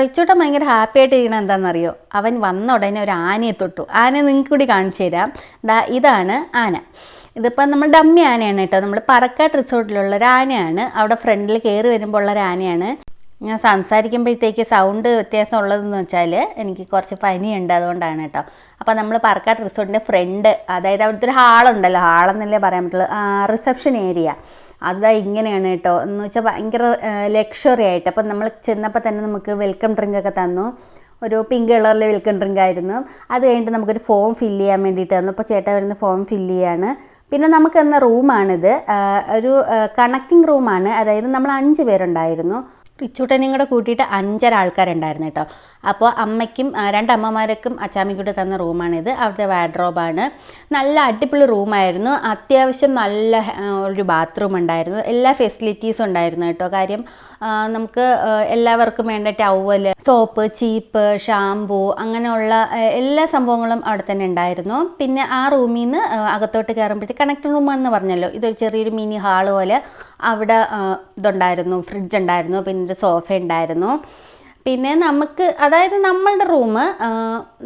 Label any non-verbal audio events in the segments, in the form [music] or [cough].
റിച്ചൂട്ടൻ ഭയങ്കര ഹാപ്പി ആയിട്ട് ഇരിക്കണം എന്താണെന്നറിയോ? അവൻ വന്ന ഉടനെ ഒരു ആനയെ തൊട്ടു. ആന നിങ്ങൾക്ക് കൂടി കാണിച്ചു തരാം. ദാ ഇതാണ് ആന. ഇതിപ്പോൾ നമ്മൾ ഡമ്മി ആനയാണ് കേട്ടോ. നമ്മൾ പറക്കാട്ട് റിസോർട്ടിലുള്ള ഒരു ആനയാണ്. അവിടെ ഫ്രണ്ടിൽ കയറി വരുമ്പോൾ ഉള്ള ഒരു ആനയാണ്. ഞാൻ സംസാരിക്കുമ്പോഴത്തേക്ക് സൗണ്ട് വ്യത്യാസം ഉള്ളതെന്ന് വെച്ചാൽ എനിക്ക് കുറച്ച് പനിയുണ്ട് അതുകൊണ്ടാണ് കേട്ടോ. അപ്പോൾ നമ്മൾ പറക്കാട്ട് റിസോർട്ടിന്റെ ഫ്രണ്ട് അതായത് അവിടുത്തെ ഒരു ഹാളുണ്ടല്ലോ. ഹാളെന്നല്ലേ പറയാൻ പറ്റുള്ളൂ. റിസപ്ഷൻ ഏരിയ അതാ ഇങ്ങനെയാണ് കേട്ടോ. എന്ന് വെച്ചാൽ ഭയങ്കര ലക്ഷറി ആയിട്ട്. അപ്പം നമ്മൾ ചെന്നപ്പോൾ തന്നെ നമുക്ക് വെൽക്കം ഡ്രിങ്ക് ഒക്കെ തന്നു. ഒരു പിങ്ക് കളറിലെ വെൽക്കം ഡ്രിങ്ക് ആയിരുന്നു. അത് കഴിഞ്ഞിട്ട് നമുക്കൊരു ഫോം ഫില്ല് ചെയ്യാൻ വേണ്ടിയിട്ട് തന്നു. അപ്പോൾ ചേട്ടാ വരുന്ന ഫോം ഫില്ല് ചെയ്യാണ്. പിന്നെ നമുക്ക് എന്ന റൂമാണിത് ഒരു കണക്റ്റിംഗ് റൂമാണ് അതായത് നമ്മൾ അഞ്ച് പേരുണ്ടായിരുന്നു. റിച്ചൂട്ടനെയും കൂടെ കൂട്ടിയിട്ട് അഞ്ചര ആൾക്കാരുണ്ടായിരുന്നു കേട്ടോ. അപ്പോൾ അമ്മയ്ക്കും രണ്ടമ്മമാർക്കും അച്ചാമ്മയ്ക്കൂടെ തന്ന റൂമാണിത് അവിടുത്തെ വാഡ്രോബാണ് നല്ല അടിപൊളി റൂമായിരുന്നു അത്യാവശ്യം നല്ല ഒരു ബാത്റൂം ഉണ്ടായിരുന്നു. എല്ലാ ഫെസിലിറ്റീസും ഉണ്ടായിരുന്നു കേട്ടോ. കാര്യം നമുക്ക് എല്ലാവർക്കും വേണ്ട ടവൽ സോപ്പ് ചീപ്പ് ഷാമ്പൂ അങ്ങനെയുള്ള എല്ലാ സംഭവങ്ങളും അവിടെ തന്നെ ഉണ്ടായിരുന്നു. പിന്നെ ആ റൂമിൽ നിന്ന് അകത്തോട്ട് കയറുമ്പോഴത്തേക്ക് കണക്ട് റൂം എന്ന് പറഞ്ഞല്ലോ. ഇതൊരു ചെറിയൊരു മിനി ഹാൾ പോലെ അവിടെ ഇതുണ്ടായിരുന്നു. ഫ്രിഡ്ജ് ഉണ്ടായിരുന്നു. പിന്നെ ഒരു സോഫ ഉണ്ടായിരുന്നു. പിന്നെ നമുക്ക് അതായത് നമ്മളുടെ റൂം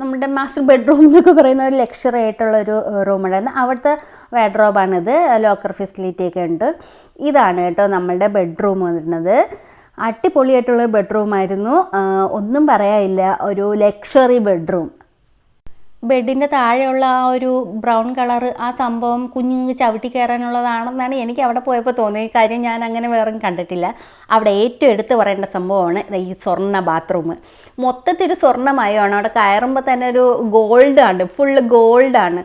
നമ്മുടെ മാസ്റ്റർ ബെഡ്റൂം എന്നൊക്കെ പറയുന്ന ഒരു ലക്ഷറി ആയിട്ടുള്ള ഒരു റൂം ഉണ്ടായിരുന്നു അവിടുത്തെ വാഡ്രോബാണിത് ലോക്കർ ഫെസിലിറ്റി ഒക്കെ ഉണ്ട്. ഇതാണ് കേട്ടോ നമ്മളുടെ ബെഡ്റൂം വരുന്നത് അടിപൊളിയായിട്ടുള്ള ബെഡ്റൂം ആയിരുന്നു ഒന്നും പറയാനില്ല. ഒരു ലക്ഷറി ബെഡ്റൂം. ബെഡിന്റെ താഴെയുള്ള ആ ഒരു ബ്രൗൺ കളർ ആ സംഭവം കുഞ്ഞുങ്ങൾക്ക് ചവിട്ടി കയറാനുള്ളതാണെന്നാണ് എനിക്ക് അവിടെ പോയപ്പോൾ തോന്നിയ കാര്യം ഞാൻ അങ്ങനെ വേറെ കണ്ടിട്ടില്ല. അവിടെ ഏറ്റവും എടുത്ത് പറയേണ്ട സംഭവമാണ് ഈ സ്വർണ ബാത്റൂം. മൊത്തത്തിൽ സ്വർണമയമാണ്. അവിടെ കയറുമ്പോൾ തന്നെ ഒരു ഗോൾഡാണ്. ഫുള്ള് ഗോൾഡാണ്.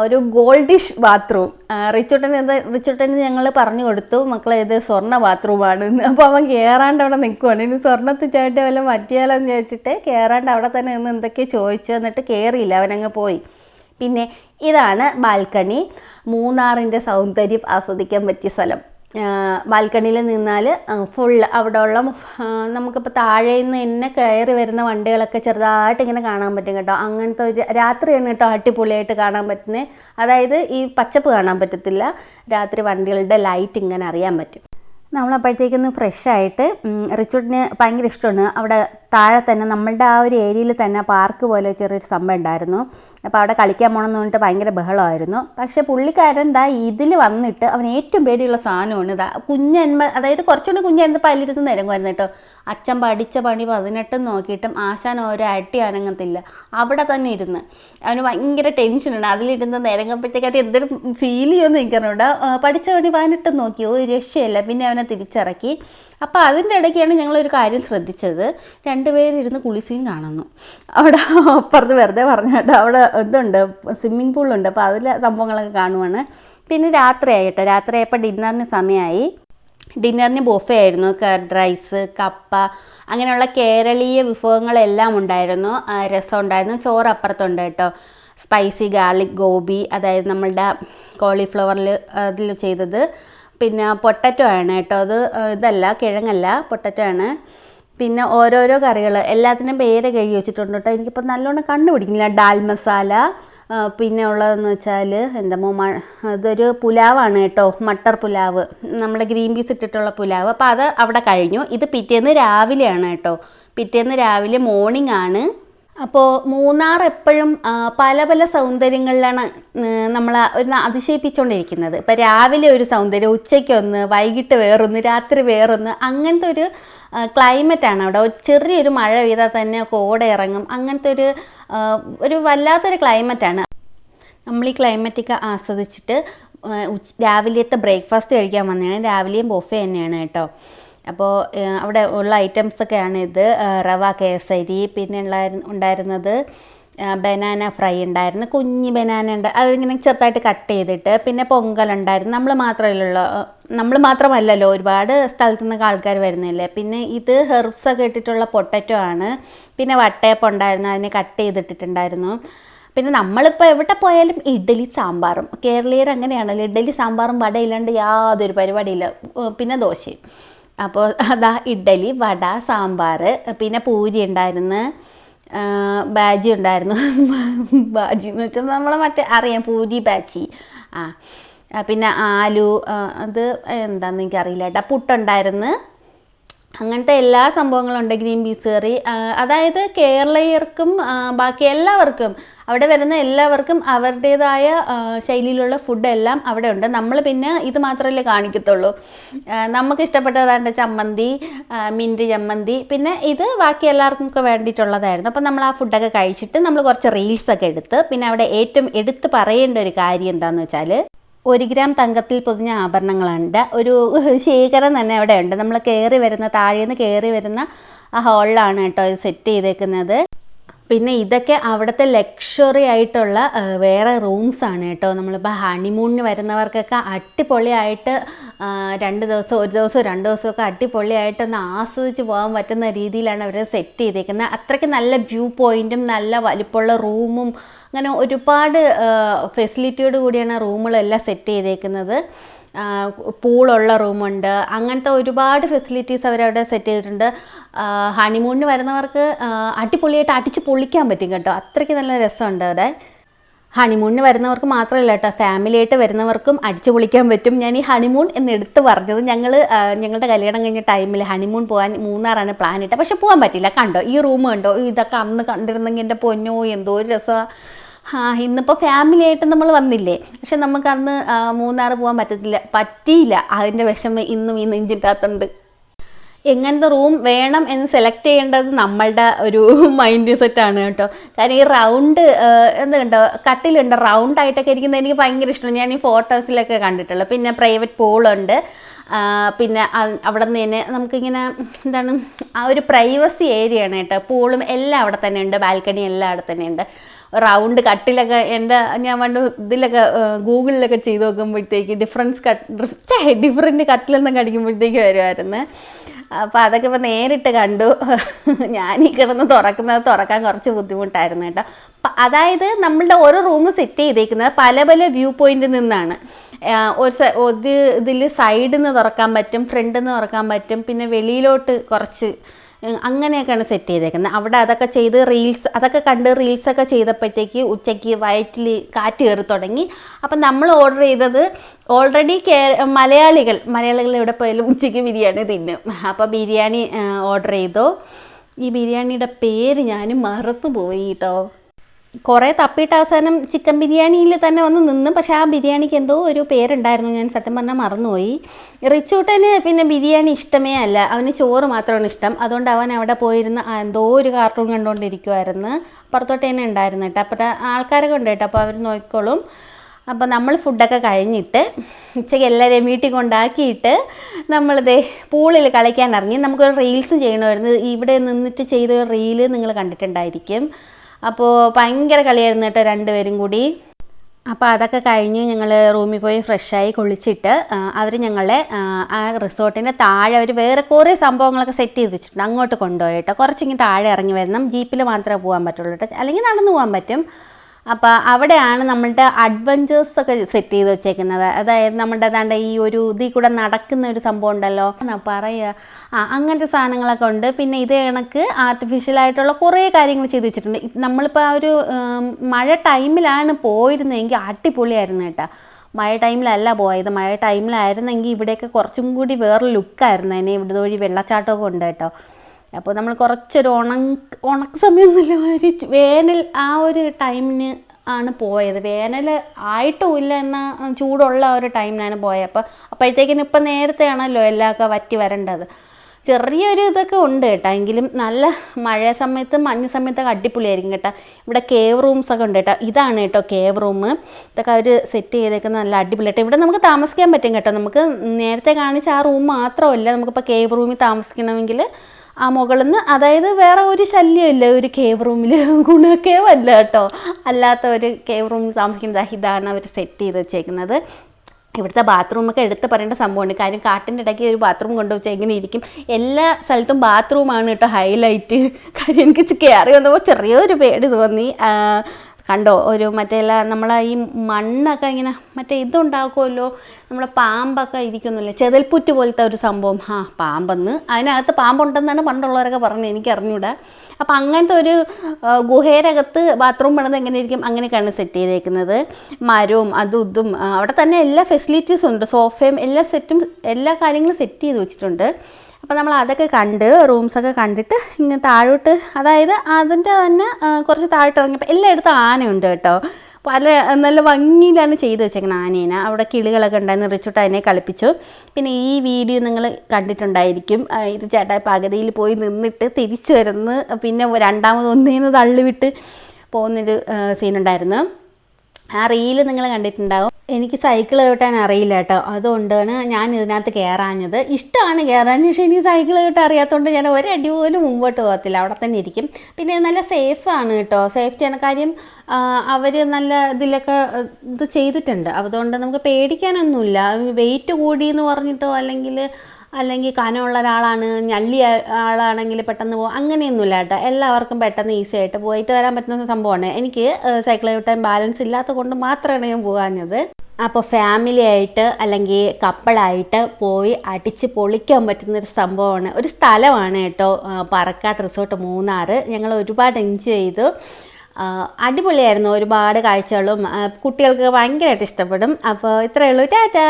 ഒരു ഗോൾഡിഷ് ബാത്റൂം റിച്ചുട്ടൻ എന്താ റിച്ചുട്ടന് ഞങ്ങൾ പറഞ്ഞു കൊടുത്തു. മക്കളെ ഇത് സ്വർണ ബാത്റൂമാണ് അപ്പോൾ അവൻ കയറാണ്ട് അവിടെ നിൽക്കുവാണ് ഇനി സ്വർണത്തിൽ ചാട്ടി വല്ലതും പറ്റിയാലോന്ന് ചോദിച്ചിട്ട് കയറാണ്ട് അവിടെ തന്നെ നിന്ന് എന്തൊക്കെയോ ചോദിച്ചു എന്നിട്ട് കയറിയില്ല അവനങ്ങ് പോയി. പിന്നെ ഇതാണ് ബാൽക്കണി. മൂന്നാറിന്റെ സൗന്ദര്യം ആസ്വദിക്കാൻ പറ്റിയ സ്ഥലം. ബാൽക്കണിയിൽ നിന്നാൽ ഫുൾ അവിടെ ഉള്ള നമുക്കിപ്പോൾ താഴെ നിന്ന് എന്നെ കയറി വരുന്ന വണ്ടികളൊക്കെ ചെറുതായിട്ട് ഇങ്ങനെ കാണാൻ പറ്റും കേട്ടോ. അങ്ങനത്തെ ഒരു രാത്രിയാണ് കേട്ടോ അടിപൊളിയായിട്ട് കാണാൻ പറ്റുന്നത് അതായത് ഈ പച്ചപ്പ് കാണാൻ പറ്റത്തില്ല. രാത്രി വണ്ടികളുടെ ലൈറ്റ് ഇങ്ങനെ അറിയാൻ പറ്റും. നമ്മളപ്പോഴത്തേക്കൊന്ന് ഫ്രഷ് ആയിട്ട് റിച്ചോട്ടിന് ഭയങ്കര ഇഷ്ടമാണ്. അവിടെ താഴെ തന്നെ നമ്മളുടെ ആ ഒരു ഏരിയയിൽ തന്നെ പാർക്ക് പോലെ ചെറിയൊരു സംഭവം ഉണ്ടായിരുന്നു. അപ്പോൾ അവിടെ കളിക്കാൻ പോകണമെന്ന് പറഞ്ഞിട്ട് ഭയങ്കര ബഹളമായിരുന്നു. പക്ഷേ പുള്ളിക്കാരൻ ദാ ഇതിൽ വന്നിട്ട് അവൻ ഏറ്റവും പേടിയുള്ള സാധനമാണ് ഇതാ കുഞ്ഞന്മ അതായത് കുറച്ചുകൂടി കുഞ്ഞായിരുന്നു പല്ലിരുന്ന് നിരങ്ങുമായിരുന്നു കേട്ടോ. അച്ഛൻ പഠിച്ച പണി പതിനെട്ടും നോക്കിയിട്ടും ആശാൻ ഓരോ അട്ടി അനങ്ങത്തില്ല. അവിടെ തന്നെ ഇരുന്ന്. അവന് ഭയങ്കര ടെൻഷനാണ് അതിലിരുന്ന് നിരങ്ങുമ്പോഴത്തേക്കായിട്ട് എന്തൊരു ഫീൽ ചെയ്യുമെന്ന് എനിക്കറിഞ്ഞൂടാ. പഠിച്ച പണി പതിനെട്ടും നോക്കി. ഒരു രക്ഷയില്ല. പിന്നെ അവനെ തിരിച്ചിറക്കി. അപ്പോൾ അതിന്റെ ഇടയ്ക്കാണ് ഞങ്ങളൊരു കാര്യം ശ്രദ്ധിച്ചത്. രണ്ടുപേരിരുന്ന് കുളിസീൻ കാണുന്നു. അവിടെ അപ്പുറത്ത് വെറുതെ പറഞ്ഞിട്ട് അവിടെ ഇതുണ്ട് സ്വിമ്മിംഗ് പൂളുണ്ട്. അപ്പോൾ അതിലെ സംഭവങ്ങളൊക്കെ കാണുവാണ്. പിന്നെ രാത്രിയായിട്ടോ. രാത്രിയായപ്പോൾ ഡിന്നറിന് സമയമായി ഡിന്നറിന് ബൊഫേ ആയിരുന്നു. കർഡ് റൈസ് കപ്പ അങ്ങനെയുള്ള കേരളീയ വിഭവങ്ങളെല്ലാം ഉണ്ടായിരുന്നു. രസം ഉണ്ടായിരുന്നു. ചോറ് അപ്പുറത്തുണ്ട് കേട്ടോ. സ്പൈസി ഗാർലിക് ഗോബി അതായത് നമ്മളുടെ കോളിഫ്ലവറിൽ അതിൽ ചെയ്തത്. പിന്നെ പൊട്ടറ്റോ ആണ് കേട്ടോ. അത് ഇതല്ല കിഴങ്ങല്ല പൊട്ടറ്റോ ആണ്. പിന്നെ ഓരോരോ കറികൾ എല്ലാത്തിനും പേര് കഴുകി വെച്ചിട്ടുണ്ട് കേട്ടോ. എനിക്കിപ്പോൾ നല്ലോണം കണ്ടുപിടിക്കുന്നില്ല ഡാൽ മസാല പിന്നെ ഉള്ളതെന്ന് വെച്ചാൽ എന്താ മ അതൊരു പുലാവാണ് കേട്ടോ. മട്ടർ പുലാവ്. നമ്മുടെ ഗ്രീൻ പീസ് ഇട്ടിട്ടുള്ള പുലാവ്. അപ്പോൾ അത് അവിടെ കഴിഞ്ഞു. ഇത് പിറ്റേന്ന് രാവിലെയാണ് കേട്ടോ. പിറ്റേന്ന് രാവിലെ മോർണിംഗ് ആണ്. അപ്പോൾ മൂന്നാർ എപ്പോഴും പല പല സൗന്ദര്യങ്ങളിലാണ് നമ്മൾ ഒരു അതിശയിപ്പിച്ചുകൊണ്ടിരിക്കുന്നത് ഇപ്പോൾ രാവിലെ ഒരു സൗന്ദര്യം ഉച്ചയ്ക്കൊന്ന് വൈകിട്ട് വേറൊന്ന് രാത്രി വേറൊന്ന് അങ്ങനത്തെ ഒരു ക്ലൈമറ്റാണ് അവിടെ. ഒരു ചെറിയൊരു മഴ പെയ്താൽ തന്നെ കോട ഇറങ്ങും. അങ്ങനത്തെ ഒരു ഒരു വല്ലാത്തൊരു ക്ലൈമറ്റാണ് നമ്മൾ ഈ ക്ലൈമറ്റൊക്കെ ആസ്വദിച്ചിട്ട് രാവിലത്തെ ബ്രേക്ക്ഫാസ്റ്റ് കഴിക്കാൻ വന്നതാണ്. രാവിലെയും ബൊഫെ തന്നെയാണ് കേട്ടോ. അപ്പോൾ അവിടെ ഉള്ള ഐറ്റംസൊക്കെയാണ് ഇത്. റവ കേസരി പിന്നെ ഉണ്ടായിരുന്നത് ബനാന ഫ്രൈ ഉണ്ടായിരുന്നു. കുഞ്ഞി ബനാന ഉണ്ട്. അതിങ്ങനെ ചെറുതായിട്ട് കട്ട് ചെയ്തിട്ട് പിന്നെ പൊങ്കൽ ഉണ്ടായിരുന്നു. നമ്മൾ മാത്രമല്ലല്ലോ നമ്മൾ മാത്രമല്ലല്ലോ ഒരുപാട് സ്ഥലത്തു നിന്നൊക്കെ ആൾക്കാർ വരുന്നില്ലേ? പിന്നെ ഇത് ഹെർബ്സ് ഒക്കെ ഇട്ടിട്ടുള്ള പൊട്ടറ്റോ ആണ്. പിന്നെ വട്ടയപ്പം ഉണ്ടായിരുന്നു അതിനെ കട്ട് ചെയ്തിട്ടിട്ടുണ്ടായിരുന്നു. പിന്നെ നമ്മളിപ്പോൾ എവിടെ പോയാലും ഇഡ്ഡലി സാമ്പാറും. കേരളീയർ അങ്ങനെയാണല്ലോ ഇഡ്ഡലി സാമ്പാറും വട ഇല്ലാണ്ട് യാതൊരു പരിപാടിയില്ല. പിന്നെ ദോശയും. അപ്പോൾ അതാ ഇഡ്ഡലി വട സാമ്പാർ പിന്നെ പൂരി ഉണ്ടായിരുന്നു. ബാജി ഉണ്ടായിരുന്നു. [laughs] ബാജി എന്ന് വെച്ചാൽ നമ്മളെ മറ്റേ അറിയാം പൂരി ബാജി. ആ പിന്നെ ആലു അത് എന്താണെന്ന് എനിക്കറിയില്ല കേട്ടോ. പുട്ടുണ്ടായിരുന്നു. അങ്ങനത്തെ എല്ലാ സംഭവങ്ങളും ഉണ്ട് ഗ്രീൻ പീസ് കറി. അതായത് കേരളീയർക്കും ബാക്കി എല്ലാവർക്കും അവിടെ വരുന്ന എല്ലാവർക്കും അവരുടേതായ ശൈലിയിലുള്ള ഫുഡെല്ലാം അവിടെ ഉണ്ട്. നമ്മൾ പിന്നെ ഇത് മാത്രമല്ലേ കാണിക്കത്തുള്ളൂ. നമുക്ക് ഇഷ്ടപ്പെട്ടതാണ്ട് ചമ്മന്തി മിന്റ് ചമ്മന്തി. പിന്നെ ഇത് ബാക്കി എല്ലാവർക്കും ഒക്കെ വേണ്ടിയിട്ടുള്ളതായിരുന്നു. അപ്പം നമ്മൾ ആ ഫുഡൊക്കെ കഴിച്ചിട്ട് നമ്മൾ കുറച്ച് റീൽസൊക്കെ എടുത്ത് പിന്നെ അവിടെ ഏറ്റവും എടുത്ത് പറയേണ്ട ഒരു കാര്യം എന്താണെന്ന് വെച്ചാൽ ഒരു ഗ്രാം തങ്കത്തിൽ പൊതിഞ്ഞ ആഭരണങ്ങളുണ്ട്. ഒരു ശേഖരം തന്നെ അവിടെ ഉണ്ട് നമ്മൾ കയറി വരുന്ന താഴേന്ന് കയറി വരുന്ന ആ ഹോളിലാണ് കേട്ടോ ഇത് സെറ്റ് ചെയ്തേക്കുന്നത്. പിന്നെ ഇതൊക്കെ അവിടുത്തെ ലക്ഷറി ആയിട്ടുള്ള വേറെ റൂംസ് ആണ് കേട്ടോ. നമ്മളിപ്പോൾ ഹണിമൂണിന് വരുന്നവർക്കൊക്കെ അടിപൊളിയായിട്ട് രണ്ട് ദിവസം ഒരു ദിവസം രണ്ട് ദിവസമൊക്കെ അടിപൊളിയായിട്ട് ഒന്ന് ആസ്വദിച്ച് പോകാൻ പറ്റുന്ന രീതിയിലാണ് അവർ സെറ്റ് ചെയ്തേക്കുന്നത്. അത്രയ്ക്ക് നല്ല വ്യൂ പോയിന്റും നല്ല വലിപ്പമുള്ള റൂമും അങ്ങനെ ഒരുപാട് ഫെസിലിറ്റിയോട് കൂടിയാണ് റൂമുകളെല്ലാം സെറ്റ് ചെയ്തേക്കുന്നത്. പൂളുള്ള റൂമുണ്ട്. അങ്ങനത്തെ ഒരുപാട് ഫെസിലിറ്റീസ് അവരവിടെ സെറ്റ് ചെയ്തിട്ടുണ്ട്. ഹണിമൂണിന് വരുന്നവർക്ക് അടിപൊളിയായിട്ട് അടിച്ച് പൊളിക്കാൻ പറ്റും കേട്ടോ. അത്രയ്ക്ക് നല്ല രസമുണ്ട് അവിടെ. ഹണിമൂണിന് വരുന്നവർക്ക് മാത്രമല്ല കേട്ടോ ഫാമിലി ആയിട്ട് വരുന്നവർക്കും അടിച്ചു പൊളിക്കാൻ പറ്റും. ഞാൻ ഈ ഹണിമൂൺ എന്ന് എടുത്ത് പറഞ്ഞത് ഞങ്ങൾ ഞങ്ങളുടെ കല്യാണം കഴിഞ്ഞ ടൈമിൽ ഹണിമൂൺ പോകാൻ മൂന്നാറാണ് പ്ലാൻ ഇട്ടത്. പക്ഷെ പോകാൻ പറ്റില്ല കണ്ടോ ഈ റൂം കണ്ടോ? ഇതൊക്കെ അന്ന് കണ്ടിരുന്നെങ്കിൽ എന്റെ പൊന്നോ എന്തോ ഒരു രസമാണ് ആ ഇന്നിപ്പോൾ ഫാമിലി ആയിട്ട് നമ്മൾ വന്നില്ലേ? പക്ഷെ നമുക്ക് അന്ന് മൂന്നാർ പോകാൻ പറ്റത്തില്ല പറ്റിയില്ല. അതിന്റെ വിഷമം ഇന്നും ഈ നെഞ്ചിന്റെ എങ്ങനത്തെ റൂം വേണം എന്ന് സെലക്ട് ചെയ്യേണ്ടത് നമ്മളുടെ ഒരു മൈൻഡ് സെറ്റാണ് കേട്ടോ. കാരണം ഈ റൗണ്ട് എന്ത് കണ്ടോ കട്ടിലുണ്ട് റൗണ്ട് ആയിട്ടൊക്കെ ഇരിക്കുന്നത് എനിക്ക് ഭയങ്കര ഇഷ്ടമാണ്. ഞാൻ ഈ ഫോട്ടോസിലൊക്കെ കണ്ടിട്ടുള്ളൂ. പിന്നെ പ്രൈവറ്റ് പൂളുണ്ട് പിന്നെ അവിടെ നിന്ന് തന്നെ നമുക്കിങ്ങനെ എന്താണ് ആ ഒരു പ്രൈവസി ഏരിയ ആണ് കേട്ടോ. പൂളും എല്ലാം അവിടെ തന്നെ ഉണ്ട്. ബാൽക്കണി എല്ലാം അവിടെ തന്നെ ഉണ്ട്. റൗണ്ട് കട്ടിലൊക്കെ എന്റെ ഞാൻ പണ്ട് ഇതിലൊക്കെ ഗൂഗിളിലൊക്കെ ചെയ്ത് നോക്കുമ്പോഴത്തേക്ക് ഡിഫറൻസ് കട്ട് ഡിഫറെന്റ് കട്ടിലൊന്നും കടിക്കുമ്പോഴത്തേക്ക് വരുമായിരുന്നു അപ്പോൾ അതൊക്കെ ഇപ്പോൾ നേരിട്ട് കണ്ടു. ഞാൻ ഈ കിടന്ന് തുറക്കുന്നത് തുറക്കാൻ കുറച്ച് ബുദ്ധിമുട്ടായിരുന്നു കേട്ടോ. അതായത് നമ്മളുടെ ഓരോ റൂം സെറ്റ് ചെയ്തേക്കുന്നത് പല പല വ്യൂ പോയിന്റിൽ നിന്നാണ്. ഒരു ഒരു ഇതിൽ സൈഡിൽ നിന്ന് തുറക്കാൻ പറ്റും ഫ്രണ്ടിൽ നിന്ന് തുറക്കാൻ പറ്റും പിന്നെ വെളിയിലോട്ട് കുറച്ച് അങ്ങനെയൊക്കെയാണ് സെറ്റ് ചെയ്തേക്കുന്നത് അവിടെ അതൊക്കെ ചെയ്ത് റീൽസ് അതൊക്കെ കണ്ട് റീൽസൊക്കെ ചെയ്തപ്പോഴത്തേക്ക് ഉച്ചയ്ക്ക് വയറ്റിൽ കാറ്റ് കയറി തുടങ്ങി. അപ്പം നമ്മൾ ഓർഡർ ചെയ്തത് ഓൾറെഡി കേ മലയാളികൾ മലയാളികൾ എവിടെ പോയാലും ഉച്ചയ്ക്ക് ബിരിയാണി തിന്നും. അപ്പോൾ ബിരിയാണി ഓർഡർ ചെയ്തു. ഈ ബിരിയാണിയുടെ പേര് ഞാൻ മറന്നു പോയി കേട്ടോ. കുറേ തപ്പിയിട്ട് അവസാനം ചിക്കൻ ബിരിയാണിയിൽ തന്നെ വന്ന് നിന്ന്. പക്ഷേ ആ ബിരിയാണിക്ക് എന്തോ ഒരു പേരുണ്ടായിരുന്നു. ഞാൻ സത്യം പറഞ്ഞാൽ മറന്നുപോയി. റിച്ചൂട്ടന് പിന്നെ ബിരിയാണി ഇഷ്ടമേ അല്ല. അവന് ചോറ് മാത്രമാണ് ഇഷ്ടം. അതുകൊണ്ട് അവൻ അവിടെ പോയിരുന്ന എന്തോ ഒരു കാർട്ടൂൺ കണ്ടുകൊണ്ടിരിക്കുമായിരുന്നു പുറത്തോട്ട് തന്നെ ഉണ്ടായിരുന്നു കേട്ടോ. അപ്പോൾ ആൾക്കാരൊക്കെ ഉണ്ട് കേട്ടോ. അപ്പോൾ അവർ നോക്കിക്കോളും. അപ്പോൾ നമ്മൾ ഫുഡൊക്കെ കഴിഞ്ഞിട്ട് ഉച്ചയ്ക്ക് എല്ലാവരെയും വീട്ടിൽ കൊണ്ടാക്കിയിട്ട് നമ്മളിതേ പൂളിൽ കളിക്കാൻ ഇറങ്ങി. നമുക്കൊരു റീൽസ് ചെയ്യണമായിരുന്നു. ഇവിടെ നിന്നിട്ട് ചെയ്ത റീൽ നിങ്ങൾ കണ്ടിട്ടുണ്ടായിരിക്കും. അപ്പോൾ ഭയങ്കര കളിയായിരുന്നു കേട്ടോ രണ്ടുപേരും കൂടി. അപ്പോൾ അതൊക്കെ കഴിഞ്ഞ് ഞങ്ങൾ റൂമിൽ പോയി ഫ്രഷായി കുളിച്ചിട്ട് അവർ ഞങ്ങളെ ആ, റിസോർട്ടിന്റെ താഴെ അവർ വേറെ കുറേ സംഭവങ്ങളൊക്കെ സെറ്റ് ചെയ്ത് വെച്ചിട്ടുണ്ട്. അങ്ങോട്ട് കൊണ്ടുപോയിട്ട് കുറച്ചിങ്ങനെ താഴെ ഇറങ്ങി വരണം. ജീപ്പിൽ മാത്രമേ പോകാൻ പറ്റുള്ളൂ കേട്ടോ. അല്ലെങ്കിൽ നടന്നു പോകാൻ പറ്റും. അപ്പോൾ അവിടെയാണ് നമ്മളുടെ അഡ്വഞ്ചേഴ്സ് ഒക്കെ സെറ്റ് ചെയ്ത് വെച്ചേക്കുന്നത്. അതായത് നമ്മുടെ ഏതാണ്ട് ഈ ഒരു ഇതിൽ കൂടെ നടക്കുന്ന ഒരു സംഭവം ഉണ്ടല്ലോ. പറയുക ആ അങ്ങനത്തെ സാധനങ്ങളൊക്കെ ഉണ്ട്. പിന്നെ ഇത് കണക്ക് ആർട്ടിഫിഷ്യലായിട്ടുള്ള കുറേ കാര്യങ്ങൾ ചെയ്ത് വെച്ചിട്ടുണ്ട്. നമ്മളിപ്പോൾ ആ ഒരു മഴ ടൈമിലാണ് പോയിരുന്നതെങ്കിൽ അടിപൊളിയായിരുന്നു കേട്ടോ. മഴ ടൈമിലല്ല പോയത്. മഴ ടൈമിലായിരുന്നെങ്കിൽ ഇവിടെയൊക്കെ കുറച്ചും കൂടി വേറെ ലുക്കായിരുന്നു. അതിനെ ഇവിടെ വഴി വെള്ളച്ചാട്ടമൊക്കെ ഉണ്ട് കേട്ടോ. അപ്പോൾ നമ്മൾ കുറച്ചൊരു ഉണക്ക് ഉണക്ക് സമയമൊന്നുമില്ല. ഒരു വേനൽ ആ ഒരു ടൈമിന് ആണ് പോയത്. വേനൽ ആയിട്ടുമില്ല എന്ന ചൂടുള്ള ഒരു ടൈമിനാണ് പോയത്. അപ്പോൾ അപ്പോഴത്തേക്കിനും ഇപ്പം നേരത്തെയാണല്ലോ എല്ലാമൊക്കെ വറ്റി വരേണ്ടത്. ചെറിയൊരു ഇതൊക്കെ ഉണ്ട് കേട്ടോ. എങ്കിലും നല്ല മഴ സമയത്ത് മഞ്ഞ സമയത്തൊക്കെ അടിപൊളിയായിരിക്കും കേട്ടോ. ഇവിടെ കേവ് റൂംസ് ഒക്കെ ഉണ്ട് കേട്ടോ. ഇതാണ് കേട്ടോ കേവ് റൂം ഇതൊക്കെ അവർ സെറ്റ് ചെയ്തേക്കുന്ന നല്ല അടിപൊളി അടിപൊളിയായിട്ട് ഇവിടെ നമുക്ക് താമസിക്കാൻ പറ്റും കേട്ടോ. നമുക്ക് നേരത്തെ കാണിച്ച ആ റൂം മാത്രമല്ല നമുക്കിപ്പോൾ കേവ് റൂമിൽ താമസിക്കണമെങ്കിൽ ആ മുകളിൽ നിന്ന് അതായത് വേറെ ഒരു ശല്യമില്ല ഒരു കേവ് റൂമിൽ [laughs] ഗുണ കേവ് അല്ല കേട്ടോ. അല്ലാത്ത ഒരു കേവ് റൂമിൽ താമസിക്കുന്ന ഇതാണ് അവർ സെറ്റ് ചെയ്ത് വെച്ചേക്കുന്നത്. ഇവിടുത്തെ ബാത്റൂമൊക്കെ എടുത്ത് പറയേണ്ട സംഭവമാണ്. കാര്യം കാട്ടിന്റെ ഇടയ്ക്ക് ഒരു ബാത്റൂം കൊണ്ടുവച്ച എങ്ങനെ ഇരിക്കും. എല്ലാ സ്ഥലത്തും ബാത്റൂമാണ് കേട്ടോ ഹൈലൈറ്റ് [laughs] കാര്യം എനിക്ക് കയറി വന്നപ്പോൾ ചെറിയൊരു പേടി തോന്നി കണ്ടോ? ഒരു മറ്റേ നമ്മളെ ഈ മണ്ണൊക്കെ ഇങ്ങനെ മറ്റേ ഇതുണ്ടാക്കുമല്ലോ നമ്മളെ പാമ്പൊക്കെ ഇരിക്കുന്നില്ലേ? ചെതൽപ്പുറ്റ് പോലത്തെ ഒരു സംഭവം. ആ പാമ്പെന്ന്. അതിനകത്ത് പാമ്പുണ്ടെന്നാണ് പണ്ടുള്ളവരൊക്കെ പറഞ്ഞത്. എനിക്ക് അറിഞ്ഞൂടാ. അപ്പം അങ്ങനത്തെ ഒരു ഗുഹേരകത്ത് ബാത്റൂം പണിത് എങ്ങനെയായിരിക്കും അങ്ങനെയൊക്കെയാണ് സെറ്റ് ചെയ്തേക്കുന്നത്. മരവും അതും ഇതും. അവിടെ തന്നെ എല്ലാ ഫെസിലിറ്റീസും ഉണ്ട്. സോഫയും എല്ലാ സെറ്റും എല്ലാ കാര്യങ്ങളും സെറ്റ് ചെയ്ത് വെച്ചിട്ടുണ്ട്. അപ്പോൾ നമ്മൾ അതൊക്കെ കണ്ട് റൂംസൊക്കെ കണ്ടിട്ട് ഇങ്ങനെ താഴോട്ട് അതായത് അതിന്റെ തന്നെ കുറച്ച് താഴോട്ട് ഇറങ്ങിയപ്പോൾ എല്ലായിടത്തും ആനയുണ്ട് കേട്ടോ. പല നല്ല ഭംഗിയിലാണ് ചെയ്ത് വെച്ചേക്കുന്നത് ആനേനെ. അവിടെ കിളികളൊക്കെ ഉണ്ടായിരുന്നു റിച്ചുട്ട് അതിനെ കളിപ്പിച്ചു. പിന്നെ ഈ വീഡിയോ നിങ്ങൾ കണ്ടിട്ടുണ്ടായിരിക്കും. ഇത് ചേട്ടാ പകുതിയിൽ പോയി നിന്നിട്ട് തിരിച്ചു വരുന്നു പിന്നെ രണ്ടാമത് ഒന്നേന്ന് തള്ളിവിട്ട് പോകുന്നൊരു സീനുണ്ടായിരുന്നു ആ റീൽ നിങ്ങൾ കണ്ടിട്ടുണ്ടാവും. എനിക്ക് സൈക്കിൾ ചവിട്ടാൻ അറിയില്ല കേട്ടോ. അതുകൊണ്ടാണ് ഞാൻ ഇതിനകത്ത് കയറാഞ്ഞത് ഇഷ്ടമാണ് കയറാൻ പക്ഷേ എനിക്ക് സൈക്കിൾ ചവിട്ടാൻ അറിയാത്തതുകൊണ്ട് ഞാൻ ഒരടി പോലും മുമ്പോട്ട് പോകത്തില്ല. അവിടെ തന്നെ ഇരിക്കും. പിന്നെ നല്ല സേഫ് ആണ് കേട്ടോ. സേഫ്റ്റിയാണ് കാര്യം അവർ നല്ല ഇതിലൊക്കെ ഇത് ചെയ്തിട്ടുണ്ട്. അതുകൊണ്ട് നമുക്ക് പേടിക്കാനൊന്നുമില്ല. വെയിറ്റ് കൂടി എന്ന് പറഞ്ഞിട്ടോ അല്ലെങ്കിൽ അല്ലെങ്കിൽ കനമുള്ള ഒരാളാണ് ഞള്ളി ആളാണെങ്കിൽ പെട്ടെന്ന് പോകും അങ്ങനെയൊന്നുമില്ല കേട്ടോ. എല്ലാവർക്കും പെട്ടെന്ന് ഈസി ആയിട്ട് പോയിട്ട് വരാൻ പറ്റുന്ന സംഭവമാണ്. എനിക്ക് സൈക്കിൾ ടൈം ബാലൻസ് ഇല്ലാത്തത് കൊണ്ട് മാത്രമാണ് ഞാൻ പോകാഞ്ഞത്. അപ്പോൾ ഫാമിലി ആയിട്ട് അല്ലെങ്കിൽ കപ്പിളായിട്ട് പോയി അടിച്ച് പൊളിക്കാൻ പറ്റുന്ന ഒരു സംഭവമാണ്. ഒരു സ്ഥലമാണ് കേട്ടോ പറക്കാട്ട് റിസോർട്ട് മൂന്നാറ്. ഞങ്ങൾ ഒരുപാട് എൻജോയ് ചെയ്തു. അടിപൊളിയായിരുന്നു. ഒരുപാട് കാഴ്ചകളും കുട്ടികൾക്ക് ഭയങ്കരമായിട്ട് ഇഷ്ടപ്പെടും. അപ്പോൾ ഇത്രയേ ഉള്ളൂ. ടാറ്റാ!